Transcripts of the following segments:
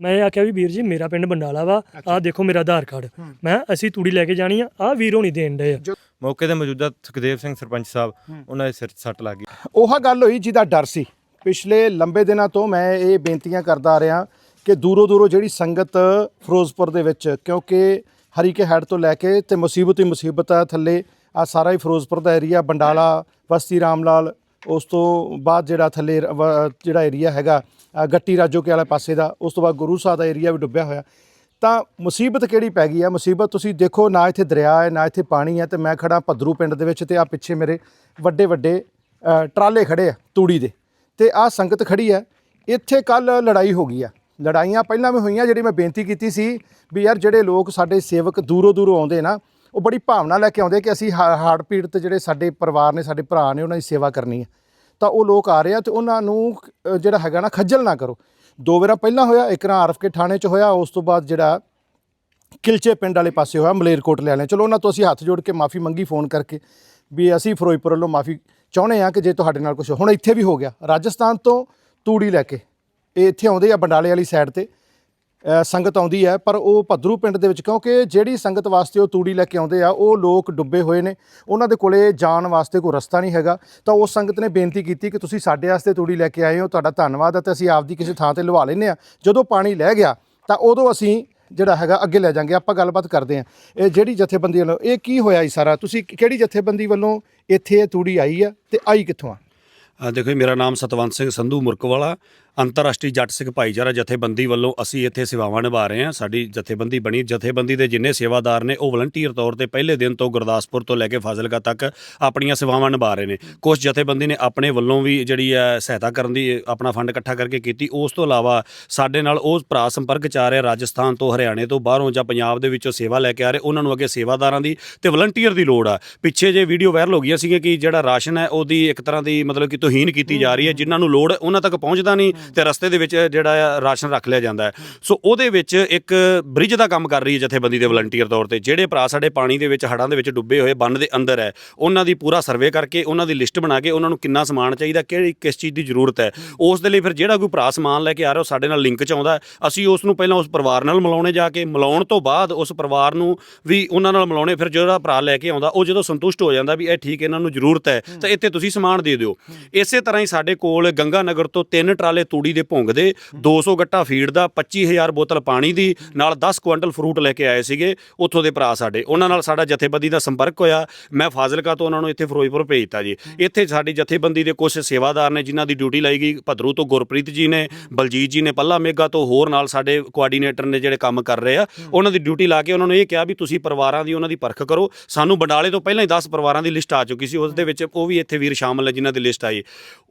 ਮੈਂ ਆਖਿਆ ਵੀ ਵੀਰ ਜੀ ਮੇਰਾ ਪਿੰਡ ਬੰਡਾਲਾ ਵਾ। ਆਹ ਦੇਖੋ ਮੇਰਾ ਆਧਾਰ ਕਾਰਡ। ਮੈਂ ਅਸੀਂ ਤੂੜੀ ਲੈ ਕੇ ਜਾਣੀ ਆ ਆਹ ਵੀਰ ਹੋਣੀ ਦੇਣ ਡਏ ਆ। ਮੌਕੇ ਤੇ ਮੌਜੂਦਾ ਸੁਖਦੇਵ ਸਿੰਘ ਸਰਪੰਚ ਸਾਹਿਬ ਉਹਨਾਂ ਦੇ ਸਿਰ 'ਚ ਸੱਟ ਲੱਗ ਗਈ। ਉਹ ਗੱਲ ਹੋਈ ਜਿਹਦਾ ਡਰ ਸੀ। ਪਿਛਲੇ ਲੰਬੇ ਦਿਨਾਂ ਤੋਂ ਮੈਂ ਇਹ ਬੇਨਤੀਆਂ ਕਰਦਾ ਆ ਰਿਹਾ ਕਿ ਦੂਰੋਂ ਦੂਰੋਂ ਜਿਹੜੀ ਸੰਗਤ ਫਿਰੋਜ਼ਪੁਰ ਦੇ ਵਿੱਚ ਕਿਉਂਕਿ ਹਰੀਕੇ ਹੈਡ ਤੋਂ ਲੈ ਕੇ ਤੇ ਮੁਸੀਬਤ ਹੀ ਮੁਸੀਬਤ ਆ ਥੱਲੇ ਆ ਸਾਰਾ ਹੀ ਫਿਰੋਜ਼ਪੁਰ ਦਾ ਏਰੀਆ ਬੰਡਾਲਾ ਬਸਤੀ ਰਾਮਲਾਲ ਉਸ ਤੋਂ ਬਾਅਦ ਜਿਹੜਾ ਥੱਲੇ ਵ- ਜਿਹੜਾ ਏਰੀਆ ਹੈਗਾ ਅ, ਗੱਟੀ ਰਾਜੋਕੇ ਵਾਲੇ ਪਾਸੇ ਦਾ ਉਸ ਤੋਂ ਬਾਅਦ ਗੁਰੂ ਸਾਹਿਬ ਦਾ ਏਰੀਆ ਵੀ ਡੁੱਬਿਆ ਹੋਇਆ। ਤਾਂ ਮੁਸੀਬਤ ਕਿਹੜੀ ਪੈ ਗਈ ਆ? ਮੁਸੀਬਤ ਤੁਸੀਂ ਦੇਖੋ ਨਾ ਇੱਥੇ ਦਰਿਆ ਹੈ ਨਾ ਇੱਥੇ ਪਾਣੀ ਹੈ ਤੇ ਮੈਂ ਖੜਾ ਭੱਦਰੂ ਪਿੰਡ ਦੇ ਵਿੱਚ ਤੇ ਆ ਪਿੱਛੇ ਮੇਰੇ ਵੱਡੇ ਵੱਡੇ ਅ, ਟਰਾਲੇ ਖੜੇ ਆ ਤੂੜੀ ਦੇ। ਤੇ ਆ ਸੰਗਤ ਖੜੀ ਹੈ ਇੱਥੇ ਕੱਲ ਲੜਾਈ ਹੋ ਗਈ ਆ। ਲੜਾਈਆਂ ਪਹਿਲਾਂ ਵੀ ਹੋਈਆਂ ਜਿਹੜੀ ਮੈਂ ਬੇਨਤੀ ਕੀਤੀ ਸੀ ਵੀ ਯਾਰ ਜਿਹੜੇ ਲੋਕ ਸਾਡੇ ਸੇਵਕ ਦੂਰੋਂ ਦੂਰੋਂ ਆਉਂਦੇ ਨਾ ਉਹ ਬੜੀ ਭਾਵਨਾ ਲੈ ਕੇ ਆਉਂਦੇ ਕਿ ਅਸੀਂ ਹਾ- ਹਾਰਟ ਪੀੜਤ ਜਿਹੜੇ ਸਾਡੇ ਪਰਿਵਾਰ ਨੇ, ਸਾਡੇ ਭਰਾ ਨੇ, ਉਹਨਾਂ ਦੀ ਸੇਵਾ ਕਰਨੀ ਹੈ। ਤਾਂ ਉਹ ਲੋਕ ਆ ਰਹੇ ਆ ਤੇ ਉਹਨਾਂ ਨੂੰ ਜਿਹੜਾ ਹੈਗਾ ਨਾ, ਖੱਜਲ ਨਾ ਕਰੋ। ਦੋ ਵਾਰਾਂ ਪਹਿਲਾਂ ਹੋਇਆ, ਇੱਕ ਨਾ ਆਰਫ ਕੇ ਥਾਣੇ 'ਚ ਹੋਇਆ, ਉਸ ਤੋਂ ਬਾਅਦ ਜਿਹੜਾ ਕਿਲਚੇ ਪਿੰਡ ਵਾਲੇ ਪਾਸੇ ਹੋਇਆ, ਮਲੇਰਕੋਟ ਮਲੇਰਕੋਟਲੇ ਵਾਲੇ ਚਲੋ, ਉਹਨਾਂ ਤੋਂ ਅਸੀਂ ਹੱਥ ਜੋੜ ਕੇ ਮਾਫੀ ਮੰਗੀ ਫੋਨ ਕਰਕੇ ਵੀ ਅਸੀਂ ਫਿਰੋਜ਼ਪੁਰ ਵੱਲੋਂ ਮਾਫੀ ਚਾਹੁੰਦੇ ਆ ਕਿ ਜੇ ਤੁਹਾਡੇ ਨਾਲ ਕੁਝ ਹੁਣ ਇੱਥੇ ਵੀ ਹੋ ਗਿਆ। ਰਾਜਸਥਾਨ ਤੋਂ ਤੂੜੀ ਲੈ ਕੇ। ਇਹ ਇੱਥੇ ਆਉਂਦੇ ਆ ਬੰਡਾਲੇ ਵਾਲੀ ਸਾਈਡ ਤੇ। ਸੰਗਤ ਆਉਂਦੀ ਹੈ ਪਰ ਉਹ ਭਦਰੂ ਪਿੰਡ ਦੇ ਵਿੱਚ ਕਿਉਂਕਿ ਜਿਹੜੀ ਸੰਗਤ ਵਾਸਤੇ ਉਹ ਤੂੜੀ ਲੈ ਕੇ ਆਉਂਦੇ ਆ ਉਹ ਲੋਕ ਡੁੱਬੇ ਹੋਏ ਨੇ। ਉਹਨਾਂ ਦੇ ਕੋਲੇ ਜਾਣ ਵਾਸਤੇ ਕੋਈ ਰਸਤਾ ਨਹੀਂ ਹੈਗਾ। ਤਾਂ ਉਸ ਸੰਗਤ ਨੇ ਬੇਨਤੀ ਕੀਤੀ ਕਿ ਤੁਸੀਂ ਸਾਡੇ ਵਾਸਤੇ ਤੂੜੀ ਲੈ ਕੇ ਆਏ ਹੋ ਤੁਹਾਡਾ ਧੰਨਵਾਦ ਹੈ ਤੇ ਅਸੀਂ ਆਪਦੀ ਕਿਸੇ ਥਾਂ ਤੇ ਲਵਾ ਲੈਨੇ ਆ ਜਦੋਂ ਪਾਣੀ ਲੈ ਗਿਆ ਤਾਂ ਉਦੋਂ ਅਸੀਂ ਜਿਹੜਾ ਹੈਗਾ ਅੱਗੇ ਲੈ ਜਾਾਂਗੇ। ਆਪਾਂ ਗੱਲਬਾਤ ਕਰਦੇ ਹਾਂ। ਇਹ ਜਿਹੜੀ ਜਥੇਬੰਦੀ ਵੱਲੋਂ ਇਹ ਕੀ ਹੋਇਆ ਜੀ ਸਾਰਾ? ਤੁਸੀਂ ਕਿਹੜੀ ਜਥੇਬੰਦੀ ਵੱਲੋਂ ਇੱਥੇ ਇਹ ਤੂੜੀ ਆਈ ਆ ਤੇ ਆਈ ਕਿੱਥੋਂ ਆ? ਆ ਦੇਖੋ ਜੀ, ਮੇਰਾ ਨਾਮ ਸਤਵੰਤ ਸਿੰਘ ਸੰਧੂ ਮੁਰਕਵਾਲਾ। ਅੰਤਰਰਾਸ਼ਟਰੀ ਜੱਟ ਸਿੰਘ ਭਾਈਚਾਰਾ ਜਥੇਬੰਦੀ ਵੱਲੋਂ ਅਸੀਂ ਇੱਥੇ ਸੇਵਾਵਾਂ ਨਿਭਾ ਰਹੇ ਹਾਂ। ਸਾਡੀ ਜਥੇਬੰਦੀ ਬਣੀ। ਜਥੇਬੰਦੀ ਦੇ ਜਿੰਨੇ ਸੇਵਾਦਾਰ ਨੇ, ਉਹ ਵਲੰਟੀਅਰ ਤੌਰ ਤੇ ਪਹਿਲੇ ਦਿਨ ਤੋਂ ਗੁਰਦਾਸਪੁਰ ਤੋਂ ਲੈ ਕੇ ਫਾਜ਼ਿਲਕਾ ਤੱਕ ਆਪਣੀਆਂ ਸੇਵਾਵਾਂ ਨਿਭਾ ਰਹੇ ਨੇ। ਕੁਝ ਜਥੇਬੰਦੀ ਨੇ ਆਪਣੇ ਵੱਲੋਂ ਵੀ ਜਿਹੜੀ ਹੈ ਸਹਾਇਤਾ ਕਰਨ ਦੀ, ਆਪਣਾ ਫੰਡ ਇਕੱਠਾ ਕਰਕੇ ਕੀਤੀ। ਉਸ ਤੋਂ ਇਲਾਵਾ ਸਾਡੇ ਨਾਲ ਉਹ ਭਰਾ ਸੰਪਰਕ ਚ ਆ ਰਹੇ, ਰਾਜਸਥਾਨ ਤੋਂ, ਹਰਿਆਣੇ ਤੋਂ, ਬਾਹਰੋਂ ਜਾਂ ਪੰਜਾਬ ਦੇ ਵਿੱਚੋਂ ਸੇਵਾ ਲੈ ਕੇ ਆ ਰਹੇ। ਉਹਨਾਂ ਨੂੰ ਅੱਗੇ ਸੇਵਾਦਾਰਾਂ ਦੀ ਤੇ ਵਲੰਟੀਅਰ ਦੀ ਲੋੜ ਆ। ਪਿੱਛੇ ਜੇ ਵੀਡੀਓ ਵਾਇਰਲ ਹੋ ਗਈਆਂ ਸੀਗੀਆਂ ਕਿ ਜਿਹੜਾ ਰਾਸ਼ਨ ਹੈ, ਉਹਦੀ ਇੱਕ ਤਰ੍ਹਾਂ ਦੀ ਮਤਲਬ ਕਿ ਤੋਹੀਨ ਕੀਤੀ ਜਾ ਰਹੀ ਹੈ। ਜਿਨ੍ਹਾਂ ਨੂੰ ਲੋੜ, ਉਹਨਾਂ ਤੱਕ ਪਹੁੰਚਦਾ ਨਹੀਂ। ਤੇ ਰਸਤੇ ਦੇ ਵਿੱਚ ਜਿਹੜਾ ਆ ਰਾਸ਼ਨ ਰੱਖ ਲਿਆ ਜਾਂਦਾ ਹੈ। ਸੋ ਉਹਦੇ ਵਿੱਚ ਇੱਕ ਬ੍ਰਿਜ ਦਾ ਕੰਮ ਕਰ ਰਹੀ ਹੈ ਜਥੇਬੰਦੀ ਦੇ ਵਲੰਟੀਅਰ ਤੌਰ ਤੇ। ਜਿਹੜੇ ਭਰਾ ਸਾਡੇ ਪਾਣੀ ਦੇ ਵਿੱਚ ਹੜਾਂ ਦੇ ਵਿੱਚ ਡੁੱਬੇ ਹੋਏ, ਬੰਨ ਦੇ ਅੰਦਰ ਹੈ, ਉਹਨਾਂ ਦੀ ਪੂਰਾ ਸਰਵੇ ਕਰਕੇ, ਉਹਨਾਂ ਦੀ ਲਿਸਟ ਬਣਾ ਕੇ, ਉਹਨਾਂ ਨੂੰ ਕਿੰਨਾ ਸਮਾਨ ਚਾਹੀਦਾ, ਕਿਹੜੀ ਕਿਸ ਚੀਜ਼ ਦੀ ਜ਼ਰੂਰਤ ਹੈ। ਉਸ ਦੇ ਲਈ ਫਿਰ ਜਿਹੜਾ ਕੋਈ ਭਰਾ ਸਮਾਨ ਲੈ ਕੇ ਆ ਰਿਹਾ, ਉਹ ਸਾਡੇ ਨਾਲ ਲਿੰਕ ਚ ਆਉਂਦਾ ਅਸੀਂ ਉਸ ਨੂੰ ਪਹਿਲਾਂ ਉਸ ਪਰਿਵਾਰ ਨਾਲ ਮਿਲਾਉਣੇ ਜਾ ਕੇ, ਮਿਲਾਉਣ ਤੋਂ ਬਾਅਦ ਉਸ ਪਰਿਵਾਰ ਨੂੰ ਵੀ ਉਹਨਾਂ ਨਾਲ ਮਿਲਾਉਣੇ, ਫਿਰ ਜਿਹੜਾ ਭਰਾ ਲੈ ਕੇ ਆਉਂਦਾ, ਉਹ ਜਦੋਂ ਸੰਤੁਸ਼ਟ ਹੋ ਜਾਂਦਾ ਵੀ ਇਹ ਠੀਕ ਇਹਨਾਂ ਨੂੰ ਜ਼ਰੂਰਤ ਹੈ, ਤਾਂ ਇੱਥੇ ਤੁਸੀਂ ਸਮਾਨ ਦੇ ਦਿਓ। ਇਸੇ ਤਰ੍ਹਾਂ ਹੀ ਸਾਡੇ ਕੋਲ ਗੰਗਾ ਨਗਰ ਤੋਂ ਤਿੰਨ ਟਰਾਲੇ ਤੂੜੀ ਦੇ ਭੁੰਗ ਦੇ 200 ਗੱਟਾ ਫੀਡ ਦਾ 25000 ਬੋਤਲ ਪਾਣੀ ਦੀ ਨਾਲ 10 ਕੁਇੰਟਲ ਫਰੂਟ ਲੈ ਕੇ ਆਏ ਸੀਗੇ ਉੱਥੋਂ ਦੇ ਭਰਾ ਸਾਡੇ। ਉਹਨਾਂ ਨਾਲ ਸਾਡਾ ਜਥੇਬੰਦੀ ਦਾ ਸੰਪਰਕ ਹੋਇਆ। ਮੈਂ ਫਾਜ਼ਿਲਕਾ ਤੋਂ ਉਹਨਾਂ ਨੂੰ ਇੱਥੇ ਫਿਰੋਜ਼ਪੁਰ ਭੇਜਤਾ ਜੀ। ਇੱਥੇ ਸਾਡੀ ਜਥੇਬੰਦੀ ਦੇ ਕੁਝ ਸੇਵਾਦਾਰ ਨੇ ਜਿਨ੍ਹਾਂ ਦੀ ਡਿਊਟੀ ਲਾਈ ਗਈ ਭਦਰੂ ਤੋਂ ਗੁਰਪ੍ਰੀਤ ਜੀ ਨੇ ਬਲਜੀਤ ਜੀ ਨੇ ਪੱਲਾ ਮੇਗਾ ਤੋਂ ਹੋਰ ਨਾਲ ਸਾਡੇ ਕੋਆਰਡੀਨੇਟਰ ਨੇ ਜਿਹੜੇ ਕੰਮ ਕਰ ਰਹੇ ਆ ਉਹਨਾਂ ਦੀ ਡਿਊਟੀ ਲਾ ਕੇ ਉਹਨਾਂ ਨੂੰ ਇਹ ਕਿਹਾ ਵੀ ਤੁਸੀਂ ਪਰਿਵਾਰਾਂ ਦੀ ਉਹਨਾਂ ਦੀ ਪਰਖ ਕਰੋ। ਸਾਨੂੰ ਬੰਡਾਲੇ ਤੋਂ ਪਹਿਲਾਂ ਹੀ 10 ਪਰਿਵਾਰਾਂ ਦੀ ਲਿਸਟ ਆ ਚੁੱਕੀ ਸੀ ਉਸ ਦੇ ਵਿੱਚ ਉਹ ਵੀ ਇੱਥੇ ਵੀਰ ਸ਼ਾਮਲ ਹੈ ਜਿਨ੍ਹਾਂ ਦੀ ਲਿਸਟ ਆਈ।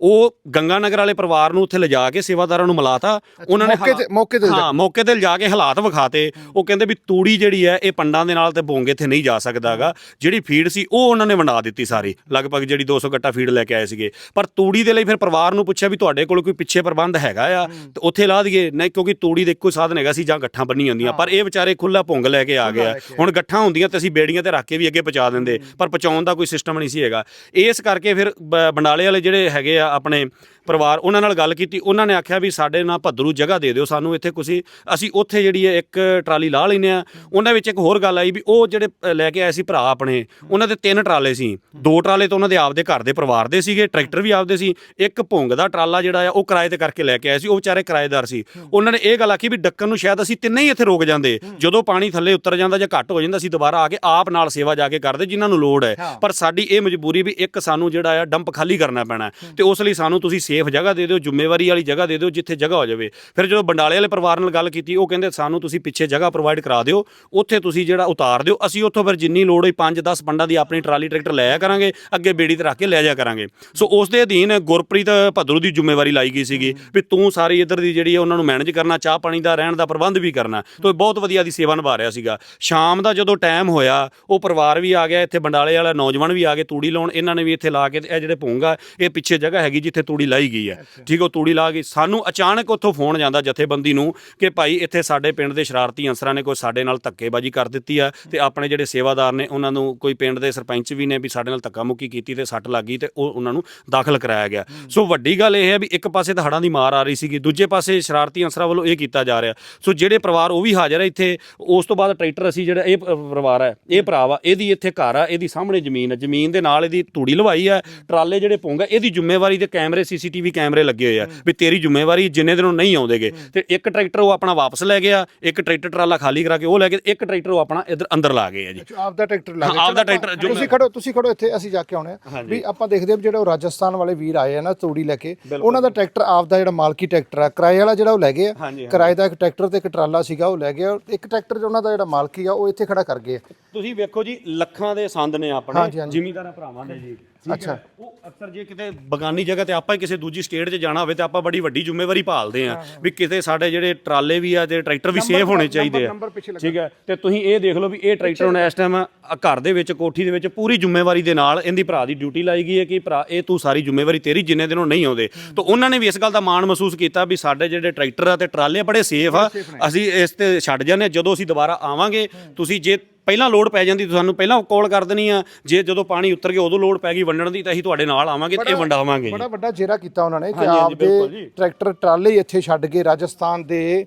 ਉਹ ਗੰਗਾ ਨਗਰ ਵਾਲੇ ਪਰਿਵਾਰ ਨੂੰ ਉੱਥੇ ਲਿਜਾ ਕੇ ਸੇਵਾਦਾਰਾਂ ਨੂੰ ਮਿਲਾਤਾ ਉਹਨਾਂ ਨੇ ਮੌਕੇ ਤੇ ਮੌਕੇ ਤੇ ਹਾਂ ਮੌਕੇ ਤੇ ਲਿਜਾ ਕੇ ਹਾਲਾਤ ਵਿਖਾਤੇ। ਉਹ ਕਹਿੰਦੇ ਵੀ ਤੂੜੀ ਜਿਹੜੀ ਹੈ ਇਹ ਪੰਡਾਂ ਦੇ ਨਾਲ ਤੇ ਬੋਂਗੇ ਇੱਥੇ ਨਹੀਂ ਜਾ ਸਕਦਾਗਾ। ਜਿਹੜੀ ਫੀਡ ਸੀ ਉਹ ਉਹਨਾਂ ਨੇ ਵੰਡਾ ਦਿੱਤੀ ਸਾਰੀ। ਲਗਭਗ ਜਿਹੜੀ 200 ਗੱਟਾ ਫੀਡ ਲੈ ਕੇ ਆਏ ਸੀਗੇ। ਪਰ ਤੂੜੀ ਦੇ ਲਈ ਫਿਰ ਪਰਿਵਾਰ ਨੂੰ ਪੁੱਛਿਆ ਵੀ ਤੁਹਾਡੇ ਕੋਲ ਕੋਈ ਪਿੱਛੇ ਪ੍ਰਬੰਧ ਹੈਗਾ ਆ? ਤੇ ਉੱਥੇ ਲਾ ਦਈਏ। ਨਹੀਂ ਕਿਉਂਕਿ ਤੂੜੀ ਦੇ ਇੱਕੋ ਸਾਧਨ ਹੈਗਾ ਸੀ ਜਾਂ ਗੱਠਾਂ ਬੰਨੀ ਜਾਂਦੀਆਂ ਪਰ ਇਹ ਵਿਚਾਰੇ ਖੁੱਲਾ ਭੁੰਗ ਲੈ ਕੇ ਆ ਗਿਆ। ਹੁਣ ਗੱਠਾਂ ਹੁੰਦੀਆਂ ਤੇ ਅਸੀਂ ਬੇੜੀਆਂ ਤੇ ਰੱਖ ਕੇ ਵੀ ਅੱਗੇ ਪਹੁੰਚਾ ਦਿੰਦੇ। ਪਰ ਪਹੁੰਚਾਉਣ ਦਾ ਕੋਈ ਸਿਸਟਮ ਨਹੀਂ ਸੀ ਹੈਗਾ। ਇਸ ਕਰਕੇ ਫਿਰ ਬ- ਬੰਡਾਲੇ ਵਾਲੇ ਜਿਹੜੇ ਹੈਗੇ ਆ ਆਪਣੇ ਪਰਿਵਾਰ ਉਹਨਾਂ ਨਾਲ ਗੱਲ ਕੀਤੀ। ਉਹਨਾਂ ਨੇ ਆਖਿਆ ਵੀ ਸਾਡੇ ਨਾਲ ਭੱਦਰੂ ਜਗ੍ਹਾ ਦੇ ਦਿਓ ਸਾਨੂੰ ਇੱਥੇ ਕੁਛ ਅਸੀਂ ਉੱਥੇ ਜਿਹੜੀ ਹੈ ਇੱਕ ਟਰਾਲੀ ਲਾ ਲੈਨੇ ਆ ਉਹਨਾਂ ਵਿੱਚ ਇੱਕ ਹੋਰ ਗੱਲ ਆਈ ਵੀ ਉਹ ਜਿਹੜੇ ਅ, ਲੈ ਕੇ ਆਏ ਸੀ ਭਰਾ ਆਪਣੇ ਉਹਨਾਂ ਦੇ ਤਿੰਨ ਟਰਾਲੇ ਸੀ। ਦੋ ਟਰਾਲੇ ਤਾਂ ਉਹਨਾਂ ਦੇ ਆਪਦੇ ਘਰ ਦੇ ਪਰਿਵਾਰ ਦੇ ਸੀਗੇ ਟਰੈਕਟਰ ਵੀ ਆਪਦੇ ਸੀ। ਇੱਕ ਭੁੰਗ ਦਾ ਟਰਾਲਾ ਜਿਹੜਾ ਆ ਉਹ ਕਿਰਾਏ ਤੇ ਕਰਕੇ ਲੈ ਕੇ ਆਏ ਸੀ ਉਹ ਵਿਚਾਰੇ ਕਿਰਾਏਦਾਰ ਸੀ। ਉਹਨਾਂ ਨੇ ਇਹ ਗੱਲ ਆਖੀ ਵੀ ਡੱਕਣ ਨੂੰ ਸ਼ਾਇਦ ਅਸੀਂ ਤਿੰਨੇ ਹੀ ਇੱਥੇ ਰੁਕ ਜਾਂਦੇ। ਜਦੋਂ ਪਾਣੀ ਥੱਲੇ ਉਤਰ ਜਾਂਦਾ ਜਾਂ ਘੱਟ ਹੋ ਜਾਂਦਾ ਅਸੀਂ ਦੁਬਾਰਾ ਆ ਕੇ ਆਪ ਨਾਲ ਸੇਵਾ ਜਾ ਕੇ ਕਰਦੇ ਜਿਨ੍ਹਾਂ ਨੂੰ ਲੋੜ ਹੈ। ਪਰ ਸਾਡੀ ਇਹ ਮਜਬੂਰੀ ਵੀ ਇੱਕ ਸਾਨੂੰ ਜਿਹੜਾ ਆ ਡੰਪ ਖਾਲੀ ਕਰਨਾ ਪੈਣਾ ਹੈ। ਤੇ ਉਸ ਲਈ ਸਾਨੂੰ ਤੁਸੀਂ ਸੇਫ ਜਗ੍ਹਾ ਦੇ ਦਿਓ ਜ਼ਿੰਮੇਵਾਰੀ ਵਾਲੀ ਜਗ੍ਹਾ ਦੇ ਦਿਓ ਜਿੱਥੇ ਜਗ੍ਹਾ ਹੋ ਜਾਵੇ। ਫਿਰ ਜਦੋਂ ਬੰਡਾਲੇ ਵਾਲੇ ਪਰਿਵਾਰ ਨਾਲ ਗੱਲ ਕੀਤੀ ਉਹ ਕਹਿੰਦੇ ਸਾਨੂੰ ਤੁਸੀਂ ਪਿੱਛੇ ਜਗ੍ਹਾ ਪ੍ਰੋਵਾਈਡ ਕਰਾ ਦਿਓ। ਉੱਥੇ ਤੁਸੀਂ ਜਿਹੜਾ ਉਤਾਰ ਦਿਓ। ਅਸੀਂ ਉੱਥੋਂ ਫਿਰ ਜਿੰਨੀ ਲੋੜ ਹੋਈ 5-10 ਪੰਡਾਂ ਦੀ ਆਪਣੀ ਟਰਾਲੀ ਟਰੈਕਟਰ ਲੈ ਆਇਆ ਕਰਾਂਗੇ। ਅੱਗੇ ਬੇੜੀ ਤੇ ਰੱਖ ਕੇ ਲੈ ਜਾ ਕਰਾਂਗੇ। ਸੋ ਉਸ ਦੇ ਅਧੀਨ ਗੁਰਪ੍ਰੀਤ ਭਦਰੂ ਦੀ ਜ਼ਿੰਮੇਵਾਰੀ ਲਾਈ ਗਈ ਸੀਗੀ ਵੀ ਤੂੰ ਸਾਰੀ ਇੱਧਰ ਦੀ ਜਿਹੜੀ ਹੈ ਉਹਨਾਂ ਨੂੰ ਮੈਨੇਜ ਕਰਨਾ ਚਾਹ ਪਾਣੀ ਦਾ ਰਹਿਣ ਦਾ ਪ੍ਰਬੰਧ ਵੀ ਕਰਨਾ। ਤੋ ਇਹ ਬਹੁਤ ਵਧੀਆ ਦੀ ਸੇਵਾ ਨਿਭਾ ਰਿਹਾ ਸੀਗਾ। ਸ਼ਾਮ ਦਾ ਜਦੋਂ ਟਾਈਮ ਹੋਇਆ ਉਹ ਪਰਿਵਾਰ ਵੀ ਆ ਗਿਆ। ਇੱਥੇ ਬੰਡਾਲੇ ਵਾਲਾ ਨੌਜਵਾਨ ਵੀ ਆ ਗਏ ਤੂੜੀ ਲਾਉਣ ਇਹਨਾਂ ਨੇ ਵੀ ਇੱਥੇ ਲਾ ਕੇ ਇਹ ਜਿਹੜੇ ਭੂੰਗਾ ਇਹ ਪਿੱਛੇ ਜਗ੍ਹਾ ਹੈਗੀ ਜਿੱਥੇ ਤੂੜੀ ਲਾਈ ਗਈ ਹੈ ਠੀਕ ਉਹ ਤੂੜੀ ਲਾ ਗਈ ਸਾਨੂੰ ਅਚਾਨਕ ਉੱਥੋਂ ਫੋਨ ਜਾਂਦਾ ਜਥੇਬੰਦੀ ਨੂੰ ਕਿ ਭਾਈ ਇੱਥੇ ਸਾਡੇ ਪਿੰਡ ਦੇ ਸ਼ਰਾਰਤੀ ਅਨਸਰਾਂ ਨੇ ਕੋਈ ਸਾਡੇ ਨਾਲ ਧੱਕੇਬਾਜ਼ੀ ਕਰ ਦਿੱਤੀ ਆ ਤੇ ਆਪਣੇ ਜਿਹੜੇ ਸੇਵਾਦਾਰ ਨੇ ਉਹਨਾਂ ਨੂੰ ਕੋਈ ਪਿੰਡ ਦੇ ਸਰਪੰਚ ਵੀ ਨੇ ਵੀ ਸਾਡੇ ਨਾਲ ਧੱਕਾ ਮੁੱਕੀ ਕੀਤੀ ਤੇ ਸੱਟ ਲੱਗ ਗਈ ਤੇ ਉਹ ਉਹਨਾਂ ਨੂੰ ਦਾਖਲ ਕਰਾਇਆ ਗਿਆ। ਸੋ ਵੱਡੀ ਗੱਲ ਇਹ ਹੈ ਵੀ ਇੱਕ ਪਾਸੇ ਤਾਂ ਹੜ੍ਹਾਂ ਦੀ ਮਾਰ ਆ ਰਹੀ ਸੀਗੀ, ਦੂਜੇ ਪਾਸੇ ਸ਼ਰਾਰਤੀ ਅਨਸਰਾਂ ਵੱਲੋਂ ਇਹ ਕੀਤਾ ਜਾ ਰਿਹਾ। ਸੋ ਜਿਹੜੇ ਪਰਿਵਾਰ ਉਹ ਵੀ ਹਾਜ਼ਰ ਹੈ ਇੱਥੇ, ਉਸ ਤੋਂ ਬਾਅਦ ਟਰੈਕਟਰ ਅਸੀਂ ਜਿਹੜਾ ਇਹ ਪਰਿਵਾਰ ਹੈ ਇਹ ਭਰਾ ਵਾ ਇਹਦੀ ਇੱਥੇ ਘਰ ਆ, ਇਹਦੀ ਸਾਹਮਣੇ ਜ਼ਮੀਨ ਹੈ ਜ਼ਮੀਨ ਦੇ ਨਾਲ ਇਹਦੀ ਧੂੜੀ ਲਵਾਈ ਹੈ ਟਰਾਲੇ ਜਿਹੜੇ ਪੌਂਗ ਆ, ਇਹਦੀ ਜ਼ਿੰਮੇਵਾਰੀ ਤੇ ਕੈਮਰੇ, ਸੀਸੀਟੀਵੀ ਕੈਮਰੇ ਲੱਗੇ ਹੋਏ ਆ ਵੀ ਤੇਰੀ ਜ਼ਿੰਮੇਵਾਰੀ ਜਿੰਨੇ ਦਿਨ ਉਹ ਨਹੀਂ ਆਉਂਦੇਗੇ। ਤੇ ਇੱਕ ਟਰੈਕਟਰ ਉਹ ਆਪਣਾ ਵਾਪਸ ਲੈ ਗਿਆ ਇੱਕ ਟਰੈਕਟਰ ਟਰਾਲਾ ਖਾਲੀ ਕਰਾ ਕੇ ਉਹ ਲੈ ਕੇ ਇੱਕ ਟਰੈਕਟਰ ਉਹ ਆਪਣਾ ਇੱਧਰ ਅੰਦਰ ਲਾ ਗਏ ਆ ਜੀ। ਆਪ ਦਾ ਟਰੈਕਟਰ ਲਾ ਕੇ ਆਪ ਦਾ ਟਰੈਕਟਰ ਤੁਸੀਂ ਖੜੋ ਤੁਸੀਂ ਖੜੋ ਇੱਥੇ ਅਸੀਂ ਜਾ ਕੇ ਆਉਣੇ ਆ। ਵੀ ਆਪਾਂ ਦੇਖਦੇ ਵੀ ਜਿਹੜੇ ਉਹ ਰਾਜਸਥਾਨ ਵਾਲੇ ਵੀਰ ਆਏ ਆ ਨਾ ਤੂੜੀ ਲੈ ਕੇ ਉਹਨਾਂ ਦਾ ਟਰੈਕਟਰ ਆਪ ਦਾ ਜਿਹੜਾ ਮਾਲਕੀ ਟਰੈਕਟਰ ਆ ਕਿਰਾਏ ਵਾਲਾ ਜਿਹੜਾ ਉਹ ਲੈ ਗਏ ਆ। ਕਿਰਾਏ ਦਾ ਇੱਕ ਟਰੈਕਟਰ ਤੇ ਇੱਕ ਟਰਾਲਾ ਸੀਗਾ ਉਹ ਲੈ ਗਏ ਆ ਇੱਕ ਟਰੈਕਟਰ ਉਹਨਾਂ ਦਾ ਜਿਹੜਾ ਮਾਲਕੀ ਆ ਉਹ ਇੱਥੇ ਖੜਾ ਕਰ ਗਏ ਆ। ਤੁਸੀਂ ਵੇਖੋ ਜੀ ਲੱਖਾਂ ਦੇ ਸੰਦ ਨੇ ਆਪਣੇ। ਜ਼ਿਮੀਂਦਾਰਾਂ ਭਰਾਵਾਂ ਦੇ ਜੀ। ਠੀਕ ਹੈ? ਅੱਛਾ। ਉਹ ਅਕਸਰ ਜੇ ਕਿਤੇ ਬਗਾਨੀ ਜਗ੍ਹਾ ਤੇ ਆਪਾਂ ਕਿਸੇ ਦੂਜੀ ਸਟੇਟ 'ਚ ਜਾਣਾ ਹੋਵੇ ਤੇ ਆਪਾਂ ਬੜੀ ਵੱਡੀ ਜ਼ਿੰਮੇਵਾਰੀ ਭਾਲਦੇ ਆ ਵੀ ਕਿਤੇ ਸਾਡੇ ਜਿਹੜੇ ਟਰਾਲੇ ਵੀ ਆ ਤੇ ਟਰੈਕਟਰ ਵੀ ਸੇਫ ਹੋਣੇ ਚਾਹੀਦੇ ਆ। ਠੀਕ ਹੈ? ਤੇ ਤੁਸੀਂ ਇਹ ਦੇਖ ਲਓ ਵੀ ਇਹ ਟਰੈਕਟਰ ਹੁਣ ਇਸ ਟਾਈਮ ਘਰ ਦੇ ਵਿੱਚ ਕੋਠੀ ਦੇ ਵਿੱਚ ਪੂਰੀ ਜ਼ਿੰਮੇਵਾਰੀ ਦੇ ਨਾਲ ਇਹਦੀ ਭਰਾ ਦੀ ਡਿਊਟੀ ਲਾਈ ਗਈ ਹੈ ਕਿ ਭਰਾ ਇਹ ਤੂੰ ਸਾਰੀ ਜ਼ਿੰਮੇਵਾਰੀ ਤੇਰੀ ਜਿੰਨੇ ਦਿਨ ਨਹੀਂ ਆਉਂਦੇ। ਤਾਂ ਉਹਨਾਂ ਨੇ ਵੀ ਇਸ ਗੱਲ ਦਾ ਮਾਣ ਮਹਿਸੂਸ ਕੀਤਾ ਵੀ ਸਾਡੇ ਜਿਹੜੇ ਟਰੈਕਟਰ ਆ ਤੇ ਟਰਾਲੇ ਬੜੇ ਸੇਫ ਆ। ਅਸੀਂ ਇਸ ਤੇ ਛੱਡ ਜਾਂਦੇ। ਜਦੋਂ ਅਸੀਂ ਦੁਬਾਰਾ ਆਵਾਂਗੇ ਤੁਸੀਂ ਜੇ ਪਹਿਲਾਂ ਲੋਡ ਪੈ ਜਾਂਦੀ ਤਾਂ ਸਾਨੂੰ ਪਹਿਲਾਂ ਕਾਲ ਕਰ ਦੇਣੀ ਆ। ਜੇ ਜਦੋਂ ਪਾਣੀ ਉਤਰ ਗਿਆ ਉਦੋਂ ਲੋਡ ਪੈ ਗਈ ਵੰਡਣ ਦੀ ਤਾਂ ਅਸੀਂ ਤੁਹਾਡੇ ਨਾਲ ਆਵਾਂਗੇ ਤੇ ਵੰਡਾਵਾਂਗੇ ਬੜਾ ਵੱਡਾ ਜੇਰਾ ਕੀਤਾ ਉਹਨਾਂ ਨੇ ਕਿ ਹਾਂਜੀ, ਹਾਂਜੀ, ਆਪ ਦੇ ਬਿਲਕੁਲ ਜੀ। ਟਰੈਕਟਰ ਟਰਾਲੇ ਇੱਥੇ ਛੱਡ ਕੇ ਰਾਜਸਥਾਨ ਦੇ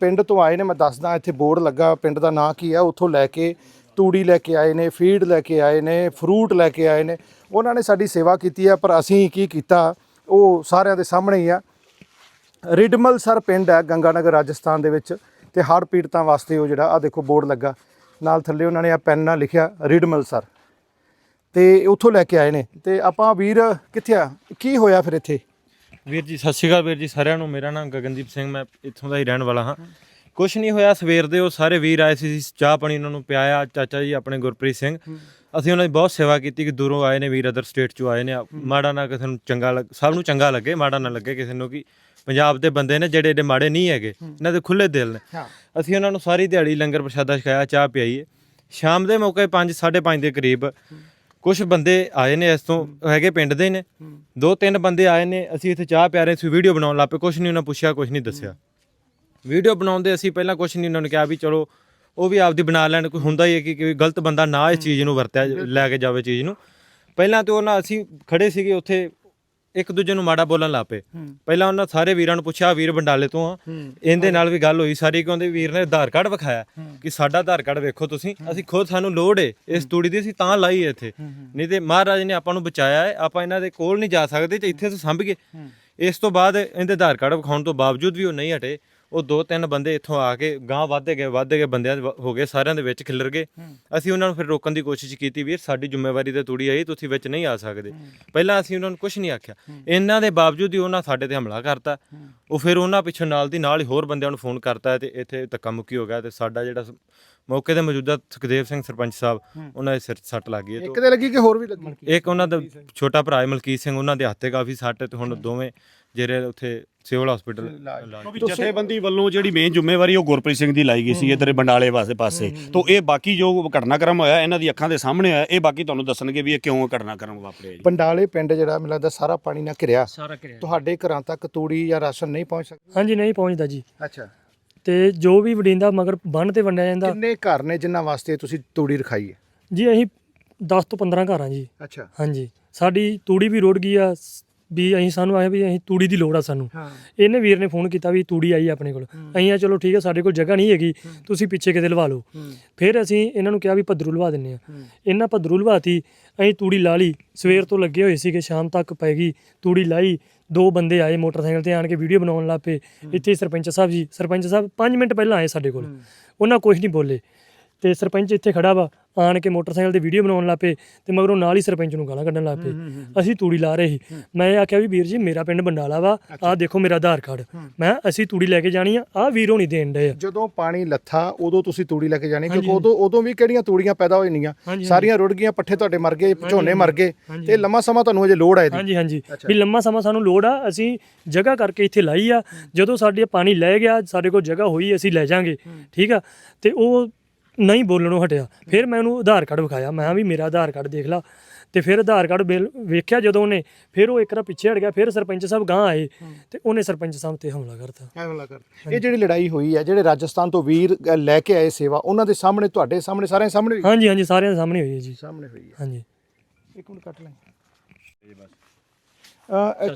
ਪਿੰਡ ਤੋਂ ਆਏ ਨੇ। ਮੈਂ ਦੱਸਦਾ ਇੱਥੇ ਬੋਰਡ ਲੱਗਾ ਪਿੰਡ ਦਾ ਨਾਂ ਕੀ ਹੈ ਉੱਥੋਂ ਲੈ ਕੇ ਤੂੜੀ ਲੈ ਕੇ ਆਏ ਨੇ ਫੀਡ ਲੈ ਕੇ ਆਏ ਨੇ ਫਰੂਟ ਲੈ ਕੇ ਆਏ ਨੇ। ਉਹਨਾਂ ਨੇ ਸਾਡੀ ਸੇਵਾ ਕੀਤੀ ਹੈ ਪਰ ਅਸੀਂ ਕੀ ਕੀਤਾ ਉਹ ਸਾਰਿਆਂ ਦੇ ਸਾਹਮਣੇ ਹੀ ਆ। ਰਿਡਮਲ ਸਰ ਪਿੰਡ ਹੈ ਗੰਗਾਨਗਰ ਰਾਜਸਥਾਨ ਦੇ ਵਿੱਚ ਤੇ ਹੜ੍ਹ ਪੀੜਤਾਂ ਵਾਸਤੇ ਉਹ ਜਿਹੜਾ ਆ ਦੇਖੋ ਬੋਰਡ ਲੱਗਾ। ਨਾਲ ਥੱਲੇ ਉਹਨਾਂ ਨੇ ਆ ਪੈਨ ਨਾਲ ਲਿਖਿਆ ਰਿਡਮਲ ਸਰ ਤੇ ਉੱਥੋਂ ਲੈ ਕੇ ਆਏ ਨੇ। ਤੇ ਆਪਾਂ ਵੀਰ, ਕਿੱਥੇ ਆ? ਕੀ ਹੋਇਆ ਫਿਰ ਇੱਥੇ? ਵੀਰ ਜੀ, ਸਤਿ ਸ਼੍ਰੀ ਅਕਾਲ ਵੀਰ ਜੀ, ਸਾਰਿਆਂ ਨੂੰ। ਮੇਰਾ ਨਾਮ ਗਗਨਦੀਪ ਸਿੰਘ, ਮੈਂ ਇੱਥੋਂ ਦਾ ਹੀ ਰਹਿਣ ਵਾਲਾ ਹਾਂ। ਕੁਝ ਨਹੀਂ ਹੋਇਆ, ਸਵੇਰ ਦੇ ਉਹ ਸਾਰੇ ਵੀਰ ਆਏ ਸੀ ਚਾਹ ਪਾਣੀ ਉਹਨਾਂ ਨੂੰ ਪਿਆਇਆ, ਚਾਚਾ ਜੀ ਆਪਣੇ ਗੁਰਪ੍ਰੀਤ ਸਿੰਘ। ਅਸੀਂ ਉਹਨਾਂ ਦੀ ਬਹੁਤ ਸੇਵਾ ਕੀਤੀ ਕਿ ਦੂਰੋਂ ਆਏ ਨੇ, ਵੀਰ ਅਦਰ ਸਟੇਟ ਚੋਂ ਆਏ ਨੇ। ਮਾੜਾ ਨਾ ਕਿਸੇ ਨੂੰ ਚੰਗਾ ਲੱਗ, ਸਭ ਨੂੰ ਚੰਗਾ ਲੱਗੇ, ਮਾੜਾ ਨਾ ਲੱਗੇ ਕਿਸੇ ਨੂੰ ਕਿ ਪੰਜਾਬ ਦੇ ਬੰਦੇ ਨੇ ਜਿਹੜੇ ਏਡੇ ਮਾੜੇ ਨਹੀਂ ਹੈਗੇ ਇਹਨਾਂ ਦੇ ਖੁੱਲੇ ਦਿਲ ਨੇ। ਅਸੀਂ ਉਹਨਾਂ ਨੂੰ ਸਾਰੀ ਦਿਹਾੜੀ ਲੰਗਰ ਪ੍ਰਸ਼ਾਦਾ ਛਕਾਇਆ ਚਾਹ ਪਿਆਈਏ। ਸ਼ਾਮ ਦੇ ਮੌਕੇ 5 5:30 ਦੇ ਕਰੀਬ ਕੁਝ ਬੰਦੇ ਆਏ ਨੇ ਇਸ ਤੋਂ ਹੈਗੇ ਪਿੰਡ ਦੇ ਨੇ। ਦੋ ਤਿੰਨ ਬੰਦੇ ਆਏ ਨੇ ਅਸੀਂ ਇੱਥੇ ਚਾਹ ਪਿਆ ਰਹੇ ਸੀ ਵੀਡੀਓ ਬਣਾਉਣ ਲੱਪੇ ਕੁਝ ਨਹੀਂ ਉਹਨਾਂ ਪੁੱਛਿਆ ਕੁਝ ਨਹੀਂ ਦੱਸਿਆ। ਵੀਡੀਓ ਬਣਾਉਂਦੇ ਅਸੀਂ ਪਹਿਲਾਂ ਕੁਝ ਨਹੀਂ ਉਹਨਾਂ ਨੂੰ ਕਿਹਾ ਵੀ ਚਲੋ ਉਹ ਵੀ ਆਪਦੀ ਬਣਾ ਲੈਣ ਕੋਈ ਹੁੰਦਾ ਹੀ ਹੈ ਕਿ ਕੋਈ ਗਲਤ ਬੰਦਾ ਨਾ ਇਸ ਚੀਜ਼ ਨੂੰ ਵਰਤਿਆ ਲੈ ਕੇ ਜਾਵੇ ਚੀਜ਼ ਨੂੰ। ਪਹਿਲਾਂ ਤੇ ਉਹਨਾਂ ਅਸੀਂ ਖੜੇ ਸੀਗੇ ਉੱਥੇ ਇੱਕ ਦੂਜੇ ਨੂੰ ਮਾੜਾ ਬੋਲਣ ਲੱਪੇ ਪਹਿਲਾਂ ਉਹਨਾਂ ਸਾਰੇ ਵੀਰਾਂ ਨੂੰ ਪੁੱਛਿਆ ਵੀਰ ਬੰਡਾਲੇ ਤੋਂ ਆ? ਇਹਦੇ ਨਾਲ ਵੀ ਗੱਲ ਹੋਈ ਸਾਰੀ ਕਹਿੰਦੇ ਵੀਰ ਨੇ ਆਧਾਰ ਕਾਰਡ ਵਿਖਾਇਆ ਕਿ ਸਾਡਾ ਆਧਾਰ ਕਾਰਡ ਵੇਖੋ ਤੁਸੀਂ ਅਸੀਂ ਖੁਦ ਸਾਨੂੰ ਲੋੜ ਏ ਇਸ ਤੂੜੀ ਦੀ ਅਸੀਂ ਤਾਂ ਲਾਈ ਹੈ ਇੱਥੇ ਨਹੀਂ ਤੇ ਮਹਾਰਾਜ ਨੇ ਆਪਾਂ ਨੂੰ ਬਚਾਇਆ ਹੈ ਆਪਾਂ ਇਹਨਾਂ ਦੇ ਕੋਲ ਨਹੀਂ ਜਾ ਸਕਦੇ ਤੇ ਇੱਥੇ ਤੋਂ ਸੰਭ ਗਏ। ਇਸ ਤੋਂ ਬਾਅਦ ਇਹਦੇ ਆਧਾਰ ਕਾਰਡ ਵਿਖਾਉਣ ਤੋਂ ਬਾਵਜੂਦ ਵੀ ਉਹ ਨਹੀਂ ਹਟੇ। ਉਹ ਦੋ ਤਿੰਨ ਬੰਦੇ ਇੱਥੋਂ ਆ ਕੇ ਗਾਂ ਵੱਧਦੇ ਗਏ ਵੱਧਦੇ ਗਏ ਬੰਦਿਆਂ ਦੇ ਵ- ਹੋ ਗਏ ਸਾਰਿਆਂ ਦੇ ਵਿੱਚ ਖਿਲਰ ਗਏ। ਅਸੀਂ ਉਹਨਾਂ ਨੂੰ ਫਿਰ ਰੋਕਣ ਦੀ ਕੋਸ਼ਿਸ਼ ਕੀਤੀ ਵੀਰ ਸਾਡੀ ਜ਼ਿੰਮੇਵਾਰੀ ਤੇ ਤੂੜੀ ਆਈ ਤੁਸੀਂ ਵਿੱਚ ਨਹੀਂ ਆ ਸਕਦੇ। ਪਹਿਲਾਂ ਅਸੀਂ ਉਹਨਾਂ ਨੂੰ ਕੁਝ ਨਹੀਂ ਆਖਿਆ। ਇਹਨਾਂ ਦੇ ਬਾਵਜੂਦ ਹੀ ਉਹਨਾਂ ਸਾਡੇ ਤੇ ਹਮਲਾ ਕਰਤਾ। ਉਹ ਫਿਰ ਉਹਨਾਂ ਪਿੱਛੋਂ ਨਾਲ ਦੀ ਨਾਲ ਹੀ ਹੋਰ ਬੰਦਿਆਂ ਨੂੰ ਫੋਨ ਕਰਤਾ ਤੇ ਇੱਥੇ ਧੱਕਾ ਮੁੱਕੀ ਹੋ ਗਿਆ ਤੇ ਸਾਡਾ ਜਿਹੜਾ ਸ- ਮੌਕੇ ਤੇ ਮੌਜੂਦਾ ਸੁਖਦੇਵ ਸਿੰਘ ਸਰਪੰਚ ਸਾਹਿਬ ਉਹਨਾਂ ਦੇ ਸਿਰ 'ਚ ਸੱਟ ਲੱਗ ਗਈ। ਹੈ ਇੱਕ ਤੇ ਲੱਗੀ ਕਿ ਹੋਰ ਵੀ ਲੱਗੀ? ਇੱਕ ਉਹਨਾਂ ਦਾ ਛੋਟਾ ਭਰਾ ਹੈ ਮਲਕੀਤ ਸਿੰਘ ਉਹਨਾਂ ਦੇ ਹੱਥੇ ਕਾਫੀ ਸੱਟ ਹੈ ਤੇ ਹੁਣ ਦੋਵੇਂ ਜਿਹੜੇ ਉੱਥੇ ਸਿਵਲ ਹਸਪੀਟਲ ਕਿਉਂਕਿ ਜਥੇਬੰਦੀ ਵੱਲੋਂ ਜਿਹੜੀ ਮੇਨ ਜ਼ਿੰਮੇਵਾਰੀ ਉਹ ਗੁਰਪ੍ਰੀਤ ਸਿੰਘ ਦੀ ਲਾਈ ਗਈ ਸੀ ਇਧਰ ਬੰਡਾਲੇ ਪਾਸੇ ਪਾਸੇ। ਤੋਂ ਇਹ ਬਾਕੀ ਜੋ ਘਟਨਾਕ੍ਰਮ ਹੋਇਆ ਇਹਨਾਂ ਦੀ ਅੱਖਾਂ ਦੇ ਸਾਹਮਣੇ ਹੋਇਆ ਇਹ ਬਾਕੀ ਤੁਹਾਨੂੰ ਦੱਸਣਗੇ ਵੀ ਇਹ ਕਿਉਂ ਘਟਨਾਕ੍ਰਮ ਵਾਪਰਿਆ ਜੀ। ਪੰਡਾਲੇ ਪਿੰਡ ਜਿਹੜਾ ਮੈਨੂੰ ਲੱਗਦਾ ਸਾਰਾ ਪਾਣੀ ਨਾਲ ਘਿਰਿਆ। ਸਾਰਾ ਕਰਿਆ ਤੁਹਾਡੇ ਘਰਾਂ ਤੱਕ ਤੂੜੀ ਜਾਂ ਰਾਸ਼ਨ ਨਹੀਂ ਪਹੁੰਚ ਸਕਦਾ? ਹਾਂਜੀ ਨਹੀਂ ਪਹੁੰਚਦਾ ਜੀ। ਅੱਛਾ। ਤੇ ਜੋ ਵੀ ਵਡਿੰਦਾ ਮਗਰ ਬੰਨ ਤੇ ਵੰਡਿਆ ਜਾਂਦਾ। ਕਿੰਨੇ ਘਰ ਨੇ ਜਿਨ੍ਹਾਂ ਵਾਸਤੇ ਤੁਸੀਂ ਤੂੜੀ ਰਖਾਈ ਹੈ? ਜੀ ਅਸੀਂ 10 ਤੋਂ 15 ਘਰ ਆ ਜੀ। ਅੱਛਾ। ਹਾਂਜੀ। ਸਾਡੀ ਤੂੜੀ ਵੀ ਰੁੜ ਗਈ ਆ ਵੀ ਅਸੀਂ ਸਾਨੂੰ ਆਇਆ ਵੀ ਅਸੀਂ ਤੂੜੀ ਦੀ ਲੋੜ ਆ ਸਾਨੂੰ। ਹਾਂ। ਇਹਨੇ ਵੀਰ ਨੇ ਫੋਨ ਕੀਤਾ ਵੀ ਤੂੜੀ ਆਈ ਆ ਆਪਣੇ ਕੋਲ। ਅਸੀਂ ਆ ਚਲੋ ਠੀਕ ਹੈ ਸਾਡੇ ਕੋਲ ਜਗ੍ਹਾ ਨਹੀਂ ਹੈਗੀ ਤੁਸੀਂ ਪਿੱਛੇ ਕਿਤੇ ਲਵਾ ਲਓ। ਫਿਰ ਅਸੀਂ ਇਹਨਾਂ ਨੂੰ ਕਿਹਾ ਵੀ ਭੱਦਰੂ ਲਵਾ ਦਿੰਨੇ ਆ। ਇਹਨਾਂ ਭੱਦਰੂ ਲਵਾਤੀ ਅਸੀਂ ਤੂੜੀ ਲਾ ਲਈ। ਸਵੇਰ ਤੋਂ ਲੱਗੇ ਹੋਏ ਸੀਗੇ ਸ਼ਾਮ ਤੱਕ ਪੈ ਗਈ ਤੂੜੀ ਲਾਈ। ਦੋ ਬੰਦੇ ਆਏ ਮੋਟਰਸਾਈਕਲ ਤੇ ਆਣ ਕੇ ਵੀਡੀਓ ਬਣਾਉਣ ਲੱਗ ਪਏ। ਇੱਥੇ ਸਰਪੰਚ ਸਾਹਿਬ ਜੀ ਸਰਪੰਚ ਸਾਹਿਬ 5 ਮਿੰਟ ਪਹਿਲਾਂ ਆਏ ਸਾਡੇ ਕੋਲ। ਉਹਨਾਂ ਕੁਝ ਨਹੀਂ ਬੋਲੇ। ਤੇ ਸਰਪੰਚ ਇੱਥੇ ਖੜਾ ਵਾ ਆਣ ਕੇ ਮੋਟਰਸਾਈਕਲ ਤੇ ਵੀਡੀਓ ਬਣਾਉਣ ਲੱਗ ਪਏ ਤੇ ਮਗਰੋਂ ਨਾਲ ਹੀ ਸਰਪੰਚ ਨੂੰ ਗਾਲਾਂ ਕੱਢਣ ਲੱਗ ਪਏ। ਅਸੀਂ ਤੂੜੀ ਲਾ ਰਹੇ ਸੀ। ਮੈਂ ਆਖਿਆ ਵੀ ਵੀਰ ਜੀ ਮੇਰਾ ਪਿੰਡ ਬੰਡਾਲਾ ਵਾ। ਆਹ ਦੇਖੋ ਮੇਰਾ ਆਧਾਰ ਕਾਰਡ। ਮੈਂ ਅਸੀਂ ਤੂੜੀ ਲੈ ਕੇ ਜਾਣੀ ਆ। ਆਹ ਵੀਰੋ ਨਹੀਂ ਦੇਣ ਆ। ਜਦੋਂ ਪਾਣੀ ਲੱਥਾ ਉਦੋਂ ਤੁਸੀਂ ਤੂੜੀ ਲੈ ਕੇ ਜਾਣੀ ਕਿਉਂਕਿ ਉਦੋਂ ਉਦੋਂ ਵੀ ਕਿਹੜੀਆਂ ਤੂੜੀਆਂ ਪੈਦਾ ਹੋਈ ਨਹੀਂ ਹਾਂਜੀ, ਸਾਰੀਆਂ ਰੁੜ ਗਈਆਂ ਪੱਠੇ ਤੁਹਾਡੇ ਮਰ ਗਏ ਝੋਨੇ ਮਰ ਗਏ। ਤੇ ਲੰਮਾ ਸਮਾਂ ਤੁਹਾਨੂੰ ਅਜੇ ਲੋੜ ਹੈ ਇਹਦੀ? ਹਾਂਜੀ ਹਾਂਜੀ। ਵੀ ਲੰਮਾ ਸਮਾਂ ਸਾਨੂੰ ਲੋੜ ਆ ਅਸੀਂ ਜਗ੍ਹਾ ਕਰਕੇ ਇੱਥੇ ਲਾਈ ਆ। ਜਦੋਂ ਸਾਡੇ ਪਾਣੀ ਲੈ ਗਿਆ ਸਾਡੇ ਕੋਲ ਜਗ੍ਹਾ ਹੋਈ ਅਸੀਂ ਲੈ ਜਾਾਂਗੇ। ਠੀਕ ਆ? ਤੇ ਉਹ ਨਹੀਂ ਬੋਲਣੋਂ ਹਟਿਆ। ਫਿਰ ਮੈਂ ਉਹਨੂੰ ਆਧਾਰ ਕਾਰਡ ਵਿਖਾਇਆ। ਮੈਂ ਕਿਹਾ ਵੀ ਮੇਰਾ ਆਧਾਰ ਕਾਰਡ ਦੇਖ ਲਾ। ਤੇ ਫਿਰ ਆਧਾਰ ਕਾਰਡ ਬਿੱਲ ਵੇਖਿਆ ਜਦੋਂ ਉਹਨੇ ਫਿਰ ਉਹ ਇੱਕ ਰਾ ਪਿੱਛੇ ਹਟ ਗਿਆ। ਫਿਰ ਸਰਪੰਚ ਸਾਹਿਬ ਗਾਂ ਆਏ ਤੇ ਉਹਨੇ ਸਰਪੰਚ ਸਾਹਿਬ ਤੇ ਹਮਲਾ ਕਰਤਾ। ਹਮਲਾ ਕਰ ਇਹ ਜਿਹੜੀ ਲੜਾਈ ਹੋਈ ਹੈ ਜਿਹੜੇ ਰਾਜਸਥਾਨ ਤੋਂ ਵੀਰ ਅ, ਲੈ ਕੇ ਆਏ ਸੇਵਾ ਉਹਨਾਂ ਦੇ ਸਾਹਮਣੇ ਤੁਹਾਡੇ ਸਾਹਮਣੇ ਸਾਰਿਆਂ ਦੇ ਸਾਹਮਣੇ ਹੋਈ? ਹਾਂਜੀ ਹਾਂਜੀ ਸਾਰਿਆਂ ਦੇ ਸਾਹਮਣੇ ਹੋਈ ਹੈ ਜੀ। ਸਾਹਮਣੇ ਹੋਈ ਹੈ ਹਾਂਜੀ। ਇੱਕ ਮਿੰਟ ਕੱਟ ਲੈ ਅ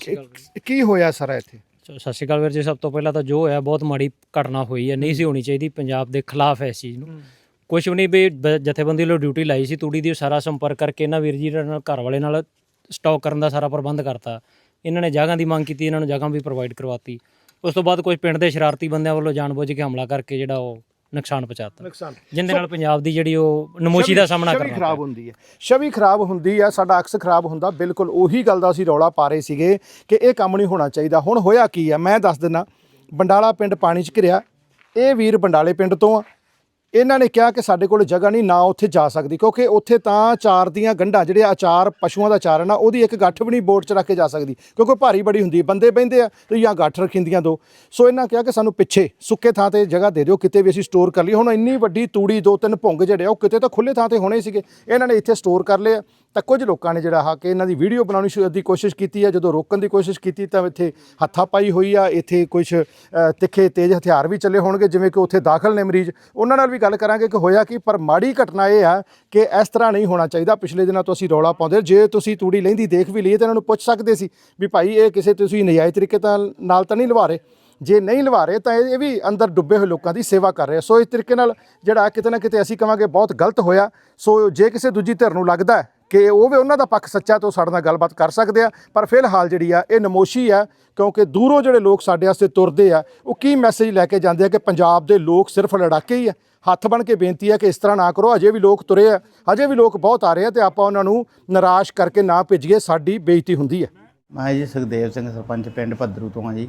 ਕੀ ਹੋਇਆ ਸਾਰਾ ਇੱਥੇ? ਸਤਿ ਸ਼੍ਰੀ ਅਕਾਲ ਵੀਰ ਜੀ। ਸਭ ਤੋਂ ਪਹਿਲਾਂ ਤਾਂ ਜੋ ਹੋਇਆ ਬਹੁਤ ਮਾੜੀ ਘਟਨਾ ਹੋਈ ਹੈ। ਨਹੀਂ ਸੀ ਹੋਣੀ ਚਾਹੀਦੀ। ਪੰਜਾਬ ਦੇ ਖਿਲਾਫ ਹੈ ਇਸ ਚੀਜ਼ ਨੂੰ। ਕੁਝ ਵੀ ਨਹੀਂ ਵੀ ਬ- ਜਥੇਬੰਦੀ ਵੱਲੋਂ ਡਿਊਟੀ ਲਾਈ ਸੀ ਤੂੜੀ ਦੀ ਉਹ ਸਾਰਾ ਸੰਪਰਕ ਕਰਕੇ ਇਹਨਾਂ ਵੀਰ ਜੀ ਨਾਲ ਘਰ ਵਾਲੇ ਨਾਲ ਸਟਾਕ ਕਰਨ ਦਾ ਸਾਰਾ ਪ੍ਰਬੰਧ ਕਰਤਾ। ਇਹਨਾਂ ਨੇ ਜਗ੍ਹਾ ਦੀ ਮੰਗ ਕੀਤੀ ਇਹਨਾਂ ਨੂੰ ਜਗ੍ਹਾ ਵੀ ਪ੍ਰੋਵਾਈਡ ਕਰਵਾਤੀ। ਉਸ ਤੋਂ ਬਾਅਦ ਕੁਝ ਪਿੰਡ ਦੇ ਸ਼ਰਾਰਤੀ ਬੰਦਿਆਂ ਵੱਲੋਂ ਜਾਣਬੁੱਝ ਕੇ ਹਮਲਾ ਕਰਕੇ ਜਿਹੜਾ ਉਹ ਨੁਕਸਾਨ ਪਹੁੰਚਾਤਾ। ਨੁਕਸਾਨ। ਜਿੰਦੇ ਨਾਲ ਪੰਜਾਬ ਦੀ ਜਿਹੜੀ ਉਹ ਨਮੋਸ਼ੀ ਦਾ ਸਾਹਮਣਾ ਛਵੀ ਕਰਨਾ ਖਰਾਬ। ਹੁੰਦੀ ਹੈ। ਛਵੀ ਖਰਾਬ ਹੁੰਦੀ ਹੈ ਸਾਡਾ ਅਕਸ ਖਰਾਬ ਹੁੰਦਾ ਬਿਲਕੁਲ ਉਹੀ ਗੱਲ ਦਾ ਅਸੀਂ ਰੌਲਾ ਪਾ ਰਹੇ ਸੀਗੇ ਕਿ ਇਹ ਕੰਮ ਨਹੀਂ ਹੋਣਾ ਚਾਹੀਦਾ। ਹੁਣ ਹੋਇਆ ਕੀ ਹੈ? ਮੈਂ ਦੱਸ ਦਿੰਦਾ ਬੰਡਾਲਾ ਪਿੰਡ ਪਾਣੀ 'ਚ ਘਿਰਿਆ। ਇਹ ਵੀਰ ਬੰਡਾਲੇ ਪਿੰਡ ਤੋਂ ਆ। ਇਹਨਾਂ ਨੇ ਕਿਹਾ ਕਿ ਸਾਡੇ ਕੋਲ ਜਗ੍ਹਾ ਨਹੀਂ, ਨਾ ਉੱਥੇ ਜਾ ਸਕਦੀ, ਕਿਉਂਕਿ ਉੱਥੇ ਤਾਂ ਚਾਰ ਦੀਆਂ ਗੰਢਾਂ, ਜਿਹੜੇ ਆਚਾਰ ਪਸ਼ੂਆਂ ਦਾ ਚਾਰ ਹੈ ਨਾ, ਉਹਦੀ ਇੱਕ ਗੱਠ ਵੀ ਨਹੀਂ ਬੋਟ 'ਚ ਰੱਖ ਕੇ ਜਾ ਸਕਦੀ, ਕਿਉਂਕਿ ਭਾਰੀ ਬੜੀ ਹੁੰਦੀ ਬੰਦੇ ਬਹਿੰਦੇ ਆ ਤੇ ਜਾਂ ਗੱਠ ਰੱਖਿੰਦੀਆਂ ਦੋ। ਸੋ ਇਹਨਾਂ ਕਿਹਾ ਕਿ ਸਾਨੂੰ ਪਿੱਛੇ, ਸੁੱਕੇ ਥਾਂ ਤੇ ਜਗ੍ਹਾ ਦੇ ਦਿਓ, ਕਿਤੇ ਵੀ ਅਸੀਂ ਸਟੋਰ ਕਰ ਲਈ ਹੁਣ ਇੰਨੀ ਵੱਡੀ ਤੂੜੀ, ਦੋ ਤਿੰਨ ਭੁੰਗ ਜਿਹੜੇ ਆ, ਉਹ ਕਿਤੇ ਤਾਂ ਖੁੱਲੇ ਥਾਂ ਤੇ ਹੋਣੇ ਸੀਗੇ। ਇਹਨਾਂ ਨੇ ਇੱਥੇ ਸਟੋਰ ਕਰ ਲਏ ਤਾਂ ਕੁਝ ਲੋਕਾਂ ਨੇ ਜਿਹੜਾ ਆ ਕਿ ਇਹਨਾਂ ਦੀ ਵੀਡੀਓ ਬਣਾਉਣੀ ਸ਼ੁਰੂ ਦੀ ਕੋਸ਼ਿਸ਼ ਕੀਤੀ ਹੈ ਜਦੋਂ ਰੋਕਣ ਦੀ ਕੋਸ਼ਿਸ਼ ਕੀਤੀ ਤਾਂ ਇੱਥੇ ਹੱਥਾ ਪਾਈ ਹੋਈ ਆ। ਇੱਥੇ ਕੁਝ ਤਿੱਖੇ ਤੇਜ਼ ਹਥਿਆਰ ਵੀ ਚੱਲੇ ਹੋਣਗੇ, ਜਿਵੇਂ ਕਿ ਉੱਥੇ ਦਾਖਲ ਨੇ ਮਰੀਜ਼। ਉਹਨਾਂ ਨਾਲ ਵੀ ਗੱਲ ਕਰਾਂਗੇ ਕਿ ਹੋਇਆ ਕੀ, ਪਰ ਮਾੜੀ ਘਟਨਾ ਇਹ ਆ ਕਿ ਇਸ ਤਰ੍ਹਾਂ ਨਹੀਂ ਹੋਣਾ ਚਾਹੀਦਾ। ਪਿਛਲੇ ਦਿਨਾਂ ਤੋਂ ਅਸੀਂ ਰੌਲਾ ਪਾਉਂਦੇ ਜੇ ਤੁਸੀਂ ਤੂੜੀ ਲੈਂਦੀ ਦੇਖ ਵੀ ਲਈ ਤਾਂ ਇਹਨਾਂ ਨੂੰ ਪੁੱਛ ਸਕਦੇ ਸੀ ਵੀ ਭਾਈ ਇਹ ਕਿਸੇ ਤੁਸੀਂ ਨਜਾਇਜ਼ ਤਰੀਕੇ ਨਾਲ ਤਾਂ ਨਹੀਂ ਲਵਾ ਰਹੇ। ਜੇ ਨਹੀਂ ਲਵਾ ਰਹੇ ਤਾਂ ਇਹ ਵੀ ਅੰਦਰ ਡੁੱਬੇ ਹੋਏ ਲੋਕਾਂ ਦੀ ਸੇਵਾ ਕਰ ਰਹੇ ਸੋ ਇਸ ਤਰੀਕੇ ਨਾਲ ਜਿਹੜਾ ਕਿਤੇ ਨਾ ਕਿਤੇ ਅਸੀਂ ਕਵਾਂਗੇ ਬਹੁਤ ਗਲਤ ਹੋਇਆ। ਸੋ ਜੇ ਕਿਸੇ ਦੂਜੀ ਧਿਰ ਨੂੰ ਲੱਗਦਾ ਕਿ ਉਹ ਵੀ ਉਹਨਾਂ ਦਾ ਪੱਖ ਸੱਚਾ ਤਾਂ ਉਹ ਸਾਡੇ ਨਾਲ ਗੱਲਬਾਤ ਕਰ ਸਕਦੇ ਆ। ਪਰ ਫਿਲਹਾਲ ਜਿਹੜੀ ਆ, ਇਹ ਨਮੋਸ਼ੀ ਆ, ਕਿਉਂਕਿ ਦੂਰੋਂ ਜਿਹੜੇ ਲੋਕ ਸਾਡੇ ਵਾਸਤੇ ਤੁਰਦੇ ਆ, ਉਹ ਕੀ ਮੈਸੇਜ ਲੈ ਕੇ ਜਾਂਦੇ ਆ ਕਿ ਪੰਜਾਬ ਦੇ ਲੋਕ ਸਿਰਫ ਲੜਾਕੇ ਹੀ ਆ। ਹੱਥ ਬਣ ਕੇ ਬੇਨਤੀ ਹੈ ਕਿ ਇਸ ਤਰ੍ਹਾਂ ਨਾ ਕਰੋ, ਅਜੇ ਵੀ ਲੋਕ ਤੁਰੇ ਆ, ਅਜੇ ਵੀ ਲੋਕ ਬਹੁਤ ਆ ਰਹੇ ਆ ਤੇ ਆਪਾਂ ਉਹਨਾਂ ਨੂੰ ਨਿਰਾਸ਼ ਕਰਕੇ ਨਾ ਭੇਜੀਏ, ਸਾਡੀ ਬੇਇੱਜ਼ਤੀ ਹੁੰਦੀ ਹੈ ਮੈਂ ਜੀ ਸੁਖਦੇਵ ਸਿੰਘ, ਸਰਪੰਚ ਪਿੰਡ ਭੱਦਰੂ ਤੋਂ ਹਾਂ ਜੀ।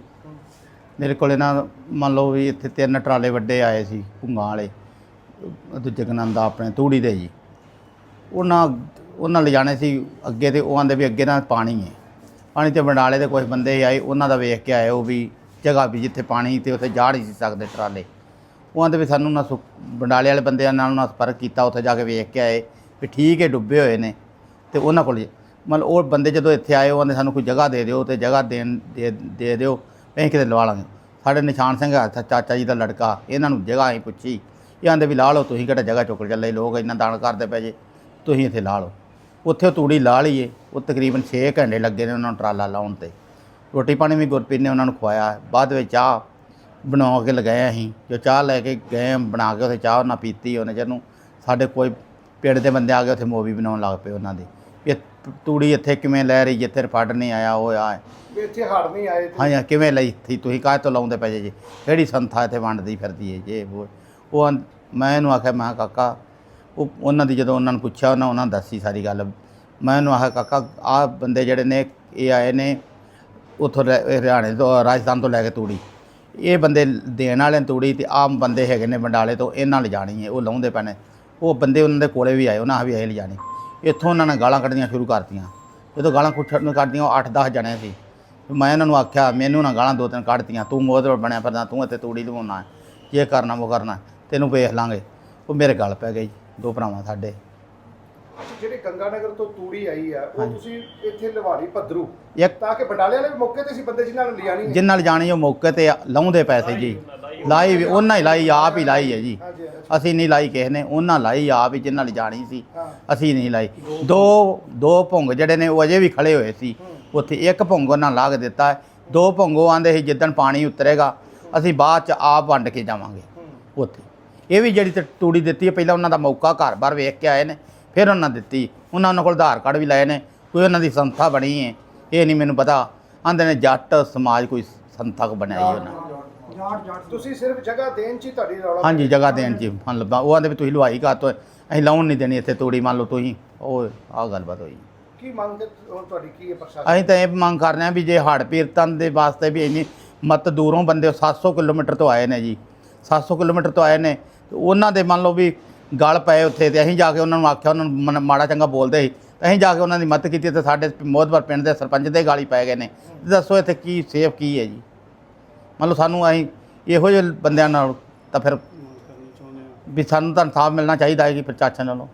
ਮੇਰੇ ਕੋਲ ਇਹਨਾਂ ਮੰਨ ਲਓ ਵੀ ਇੱਥੇ ਤਿੰਨ ਟਰਾਲੇ ਵੱਡੇ ਆਏ ਸੀ, ਭੁੰਗਾਂ ਵਾਲੇ ਅਹ ਦੂਜੇ ਕਨੰਦਾ ਆਪਣੇ ਤੂੜੀ ਦੇ ਜੀ। ਉਹਨਾਂ ਉਹਨਾਂ ਲਿਜਾਣੇ ਸੀ ਅੱਗੇ ਤੇ ਉਹ ਆਂਦੇ ਵੀ ਅੱਗੇ ਨਾਲ ਪਾਣੀ ਹੈ। ਪਾਣੀ ਤੇ ਬੰਡਾਲੇ ਦੇ ਕੁਝ ਬੰਦੇ ਆਏ, ਉਹਨਾਂ ਦਾ ਵੇਖ ਕੇ ਆਏ ਉਹ ਵੀ ਜਗ੍ਹਾ ਵੀ ਜਿੱਥੇ ਪਾਣੀ ਤੇ ਉੱਥੇ ਜਾ ਨਹੀਂ ਸੀ ਸਕਦੇ ਟਰਾਲੇ। ਉਹ ਆਂਦੇ ਵੀ ਸਾਨੂੰ ਨਾ ਸੁ- ਬੰਡਾਲੇ ਵਾਲੇ ਬੰਦਿਆਂ ਨਾਲ ਨਾ ਸੰਪਰਕ ਕੀਤਾ, ਉੱਥੇ ਜਾ ਕੇ ਵੇਖ ਕੇ ਆਏ ਵੀ ਠੀਕ ਹੈ, ਡੁੱਬੇ ਹੋਏ ਨੇ ਤੇ ਉਹਨਾਂ ਕੋਲ ਮਤਲਬ ਉਹ ਬੰਦੇ ਜਦੋਂ ਇੱਥੇ ਆਏ, ਉਹ ਆਂਦੇ ਸਾਨੂੰ ਕੋਈ ਜਗ੍ਹਾ ਦੇ ਦਿਓ ਤੇ ਜਗ੍ਹਾ ਦੇਣ, ਦੇ ਦੇ ਦਿਓ, ਅਸੀਂ ਕਿਤੇ ਲਵਾ ਲਾਂਗੇ। ਸਾਡੇ ਨਿਸ਼ਾਨ ਸਿੰਘ ਹੱਥ, ਚਾਚਾ ਜੀ ਦਾ ਲੜਕਾ, ਇਹਨਾਂ ਨੂੰ ਜਗ੍ਹਾ ਅਸੀਂ ਪੁੱਛੀ। ਇਹ ਆਂਦੇ ਵੀ ਲਾ ਲਓ, ਤੁਸੀਂ ਕਿਹੜਾ ਜਗ੍ਹਾ ਚੁੱਕ ਚੱਲੇ, ਲੋਕ ਇੰਨਾ ਦਾਨ ਕਰਦੇ ਪਏ ਜੇ, ਤੁਸੀਂ ਇੱਥੇ ਲਾ ਲਓ। ਉੱਥੇ ਉਹ ਤੂੜੀ ਲਾ ਲਈਏ। ਉਹ ਤਕਰੀਬਨ 6 ਘੰਟੇ ਲੱਗੇ ਨੇ ਉਹਨਾਂ ਨੂੰ ਟਰਾਲਾ ਲਾਉਣ ਤੇ। ਰੋਟੀ ਪਾਣੀ ਵੀ ਗੁਰਪ੍ਰੀਤ ਨੇ ਉਹਨਾਂ ਨੂੰ ਖਵਾਇਆ। ਬਾਅਦ ਵਿੱਚ ਚਾਹ ਬਣਾ ਕੇ ਲਗਾਏ ਅਸੀਂ। ਜੋ ਚਾਹ ਲੈ ਕੇ ਗਏ ਬਣਾ ਕੇ ਉੱਥੇ ਚਾਹ ਉਹਨਾਂ ਪੀਤੀ। ਉਹਨੇ ਜਿਹਨੂੰ ਸਾਡੇ ਕੋਈ ਪਿੰਡ ਦੇ ਬੰਦੇ ਆ ਗਏ ਉੱਥੇ ਮੂਵੀ ਬਣਾਉਣ ਲੱਗ ਪਏ ਉਹਨਾਂ ਦੀ। ਇਹ ਤੂੜੀ ਇੱਥੇ ਕਿਵੇਂ ਲੈ ਰਹੀ ਜਿੱਥੇ ਫੜ ਨਹੀਂ ਆਇਆ ਉਹ ਆ। ਇੱਥੇ ਹੜ ਨਹੀਂ ਆਏ ਹਾਂ ਹਾਂ ਕਿਵੇਂ ਲਈ ਥੀ ਤੁਸੀਂ ਕਾਹ ਤੋਂ ਲਾਉਂਦੇ ਪਏ ਜੇ? ਕਿਹੜੀ ਸੰਥਾ ਇੱਥੇ ਵੰਡਦੀ ਫਿਰਦੀ ਹੈ ਜੇ? ਉਹ ਮੈਂ ਇਹਨੂੰ ਆਖਿਆ ਮੈਂ ਕਾਕਾ ਉਹ ਉਹਨਾਂ ਦੀ ਜਦੋਂ ਉਹਨਾਂ ਨੂੰ ਪੁੱਛਿਆ, ਉਹਨਾਂ ਉਹਨਾਂ ਦੱਸੀ ਸਾਰੀ ਗੱਲ। ਮੈਂ ਉਹਨੂੰ ਆਖਿਆ, ਕਾਕਾ, ਆਹ ਬੰਦੇ ਜਿਹੜੇ ਨੇ, ਇਹ ਆਏ ਨੇ ਉੱਥੋਂ ਲੈ- ਹਰਿਆਣੇ ਤੋਂ, ਰਾਜਸਥਾਨ ਤੋਂ ਲੈ ਕੇ ਤੂੜੀ। ਇਹ ਬੰਦੇ ਦੇਣ ਵਾਲੇ ਨੇ ਤੂੜੀ ਤੇ ਆਮ ਬੰਦੇ ਹੈਗੇ ਨੇ ਬੰਡਾਲੇ ਤੋਂ, ਇਹਨਾਂ ਲਿਜਾਣੀ ਹੈ, ਉਹ ਲਾਉਂਦੇ ਪੈਣੇ ਉਹ ਬੰਦੇ ਉਹਨਾਂ ਦੇ ਕੋਲੇ ਵੀ ਆਏ, ਉਹਨਾਂ ਵੀ ਆਏ ਲਿਜਾਣੀ ਇੱਥੋਂ ਉਹਨਾਂ ਨੇ ਗਾਲਾਂ ਕੱਢਣੀਆਂ ਸ਼ੁਰੂ ਕਰਤੀਆਂ। ਜਦੋਂ ਗਾਲਾਂ ਕੁੱਟਣ ਕਰਦੀਆਂ, ਉਹ 8-10 ਜਣੇ ਸੀ। ਮੈਂ ਇਹਨਾਂ ਨੂੰ ਆਖਿਆ, ਮੈਨੂੰ ਨਾ ਗਾਲਾਂ ਦੋ ਤਿੰਨ ਕੱਢਤੀਆਂ, ਤੂੰ ਮੋਦਰ ਬਣਿਆ ਫਿਰਦਾ, ਤੂੰ ਇੱਥੇ ਤੂੜੀ ਲਵਾਉਣਾ ਹੈ ਇਹ ਕਰਨਾ ਉਹ ਕਰਨਾ ਤੈਨੂੰ ਵੇਖ ਲਾਂਗੇ। ਉਹ ਮੇਰੇ ਗਲ ਪੈ ਗਈ। ਦੋ ਭਰਾਵਾਂ ਸਾਡੇ। ਜਿਹੜੀ ਗੰਗਾਨਗਰ ਤੋਂ ਤੂੜੀ ਆਈ ਆ ਉਹ ਤੁਸੀਂ ਇੱਥੇ ਲਵਾਰੀ ਭੱਦਰੂ। ਇੱਕ ਤਾਂ ਕਿ ਬਟਾਲੇ ਵਾਲੇ ਵੀ ਮੌਕੇ ਤੇ ਸੀ ਬੰਦੇ ਜਿਨ੍ਹਾਂ ਨੂੰ ਲਿਆਣੀ ਜਿੰਨ ਨਾਲ ਜਾਣੀ ਉਹ ਮੌਕੇ ਤੇ ਲਾਉਂਦੇ ਪੈਸੇ ਜੀ। ਲਾਈ ਵੀ ਉਹਨਾਂ ਹੀ ਲਾਈ ਆਪ ਹੀ ਲਾਈ ਹੈ ਜੀ। ਹਾਂਜੀ ਅਸੀਂ ਨਹੀਂ ਲਾਈ ਕਿਸੇ ਨੇ ਉਹਨਾਂ ਲਾਈ ਆਪ ਹੀ ਜਿੰਨ ਨਾਲ ਜਾਣੀ ਸੀ। ਹਾਂ। ਅਸੀਂ ਨਹੀਂ ਲਾਈ। ਦੋ ਦੋ ਭੁੰਗ ਜਿਹੜੇ ਨੇ ਉਹ ਅਜੇ ਵੀ ਖੜੇ ਹੋਏ ਸੀ। ਉੱਥੇ ਇੱਕ ਭੁੰਗ ਉਹਨਾਂ ਲਾ ਕੇ ਦਿੱਤਾ ਹੈ। ਦੋ ਭੁੰਗੋ ਆਂਦੇ ਸੀ ਜਿੱਦਣ ਪਾਣੀ ਉਤਰੇਗਾ ਅਸੀਂ ਬਾਅਦ ਚ ਆਪ ਵੰਡ ਕੇ ਜਾਵਾਂਗੇ। ਉੱਥੇ। ਇਹ ਵੀ ਜਿਹੜੀ ਤੂੜੀ ਦਿੱਤੀ ਹੈ ਪਹਿਲਾਂ ਉਹਨਾਂ ਦਾ ਮੌਕਾ ਘਰ-ਬਾਰ ਵੇਖ ਕੇ ਆਏ ਨੇ ਫਿਰ ਉਹਨਾਂ ਦਿੱਤੀ। ਉਹਨਾਂ ਉਹਨਾਂ ਕੋਲ ਆਧਾਰ ਕਾਰਡ ਵੀ ਲਏ ਨੇ ਕੋਈ ਉਹਨਾਂ ਦੀ ਸੰਸਥਾ ਬਣੀ ਹੈ। ਇਹ ਨਹੀਂ ਮੈਨੂੰ ਪਤਾ ਆਂਦੇ ਨੇ ਜੱਟ ਸਮਾਜ ਕੋਈ ਸੰਸਥਾ ਬਣਾਈ ਉਹਨਾਂ ਤੁਸੀਂ ਸਿਰਫ ਜਗ੍ਹਾ ਦੇਣ ਚ ਹੀ ਤੁਹਾਡੀ ਰੌਲਾ ਹਾਂਜੀ ਜਗ੍ਹਾ ਦੇਣ ਚ ਮਨ ਲੱਭਾ। ਉਹ ਆਂਦੇ ਵੀ ਤੁਸੀਂ ਲਵਾਈ ਕਾ ਤੋਂ ਅਸੀਂ ਲਾਉਣ ਨਹੀਂ ਦੇਣੀ ਇੱਥੇ ਤੂੜੀ ਮੰਨ ਲਓ ਤੁਸੀਂ। ਉਹ ਆਹ ਗੱਲਬਾਤ ਹੋਈ। ਕੀ ਮੰਗ ਹੈ ਹੁਣ ਤੁਹਾਡੀ ਕੀ ਹੈ ਪ੍ਰਸ਼ਾਸਨ? ਅਸੀਂ ਤਾਂ ਇਹ ਮੰਗ ਕਰ ਰਹੇ ਹਾਂ ਵੀ ਜੇ ਹੜ੍ਹ ਪੀੜਤਾਂ ਦੇ ਵਾਸਤੇ ਵੀ ਇੰਨੀ ਮਤ ਦੂਰੋਂ ਬੰਦੇ 700 ਕਿਲੋਮੀਟਰ ਤੋਂ ਆਏ ਨੇ ਜੀ। 700 ਕਿਲੋਮੀਟਰ ਤੋਂ ਆਏ ਨੇ ਤੇ ਉਹਨਾਂ ਦੇ ਮੰਨ ਲਓ ਵੀ ਗਲ ਪਏ ਉੱਥੇ ਤੇ ਅਸੀਂ ਜਾ ਕੇ ਉਹਨਾਂ ਨੂੰ ਆਖਿਆ ਉਹਨਾਂ ਨੂੰ ਮਨ- ਮਾੜਾ ਚੰਗਾ ਬੋਲਦੇ ਸੀ। ਤੇ ਅਸੀਂ ਜਾ ਕੇ ਉਹਨਾਂ ਦੀ ਮਦਦ ਕੀਤੀ ਤੇ ਸਾਡੇ ਮੋਹਦਵਾਰ ਪਿੰਡ ਦੇ ਸਰਪੰਚ ਦੇ ਗਾਲੀ ਪੈ ਗਏ ਨੇ। ਦੱਸੋ ਇੱਥੇ ਕੀ ਸੇਫ ਕੀ ਹੈ ਜੀ? ਮੰਨ ਲਓ ਸਾਨੂੰ ਅਸੀਂ ਇਹੋ ਜਿਹੇ ਬੰਦਿਆਂ ਨਾਲ ਤਾਂ ਫਿਰ ਵੀ ਸਾਨੂੰ ਤਾਂ ਇਨਸਾਫ ਮਿਲਣਾ ਚਾਹੀਦਾ ਹੈ ਜੀ ਪ੍ਰਸ਼ਾਸਨ ਵੱਲੋਂ।